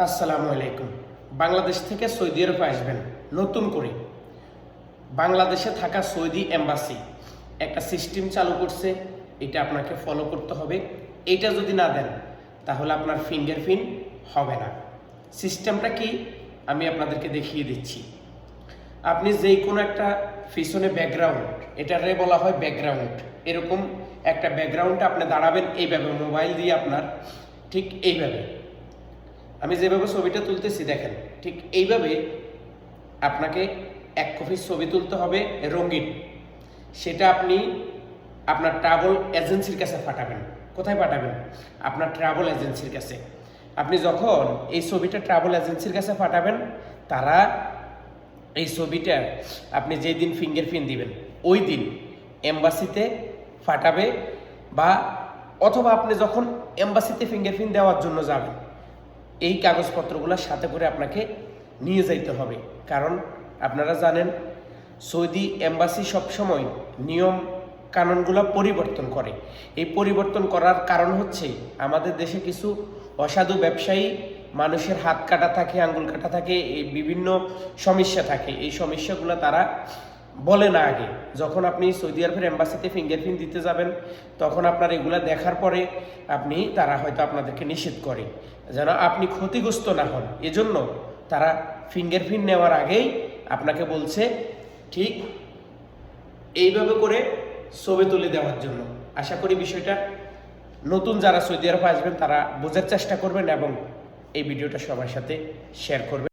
আসসালামু আলাইকুম। বাংলাদেশ থেকে সৌদি আরবে আসবেন নতুন করে। বাংলাদেশে থাকা সৌদি এম্বাসি একটা সিস্টেম চালু করছে, এটা আপনাকে ফলো করতে হবে। এটা যদি না দেন, তাহলে আপনার ফিঙ্গারপ্রিন্ট হবে না। সিস্টেমটা কি? আমি আপনাদেরকে দেখিয়ে দিচ্ছি। আপনি যেই কোনো একটা পিছনে ব্যাকগ্রাউন্ড এটারে বলা হয় ব্যাকগ্রাউন্ড এরকম একটা ব্যাকগ্রাউন্ড আপনি দাঁড়াবেন এইভাবে মোবাইল দিয়ে আপনার, ঠিক এইভাবে। যেভাবে ছবিটা তুলতেছি, দেখেন, ঠিক এইভাবে আপনাকে এক কপি ছবি তুলতে হবে রঙিন। সেটা আপনি আপনার ট্রাভেল এজেন্সির কাছে পাঠাবেন। কোথায় পাঠাবেন? আপনার ট্রাভেল এজেন্সির কাছে। আপনি যখন এই ছবিটা ট্রাভেল এজেন্সির কাছে পাঠাবেন, তারা এই ছবিটা আপনি যেই দিন ফিঙ্গারপ্রিন্ট দিবেন, ওই দিন এম্বাসিতে পাঠাবে বা অথবা আপনি যখন এম্বাসিতে ফিঙ্গারপ্রিন্ট দেওয়ার জন্য যাবেন। এই কাগজপত্রগুলোর সাথে করে আপনাকে নিয়ে যাইতে হবে। কারণ আপনারা জানেন, সৌদি এম্বাসি সবসময় নিয়ম কানুনগুলো পরিবর্তন করে। এই পরিবর্তন করার কারণ হচ্ছে, আমাদের দেশে কিছু অসাধু ব্যবসায়ী মানুষের হাত কাটা থাকে, আঙ্গুল কাটা থাকে, এই বিভিন্ন সমস্যা থাকে। এই সমস্যাগুলো তারা বলে না আগে। যখন আপনি সৌদি আরবের এম্বাসিতে ফিঙ্গারপ্রিন্ট দিতে যাবেন, তখন আপনার এগুলা দেখার পরে আপনি, তারা হয়তো আপনাদেরকে নিষেধ করে। যেন আপনি ক্ষতিগ্রস্ত না হন। এজন্য তারা ফিঙ্গারপ্রিন্ট নেওয়ার আগেই আপনাকে বলছে, ঠিক এইভাবে করে ছবি তুলে দেওয়ার জন্য। আশা করি বিষয়টা নতুন যারা সৌদি আরব আসবেন, তারা বোঝার চেষ্টা করবেন এবং এই ভিডিওটা সবার সাথে শেয়ার করবেন।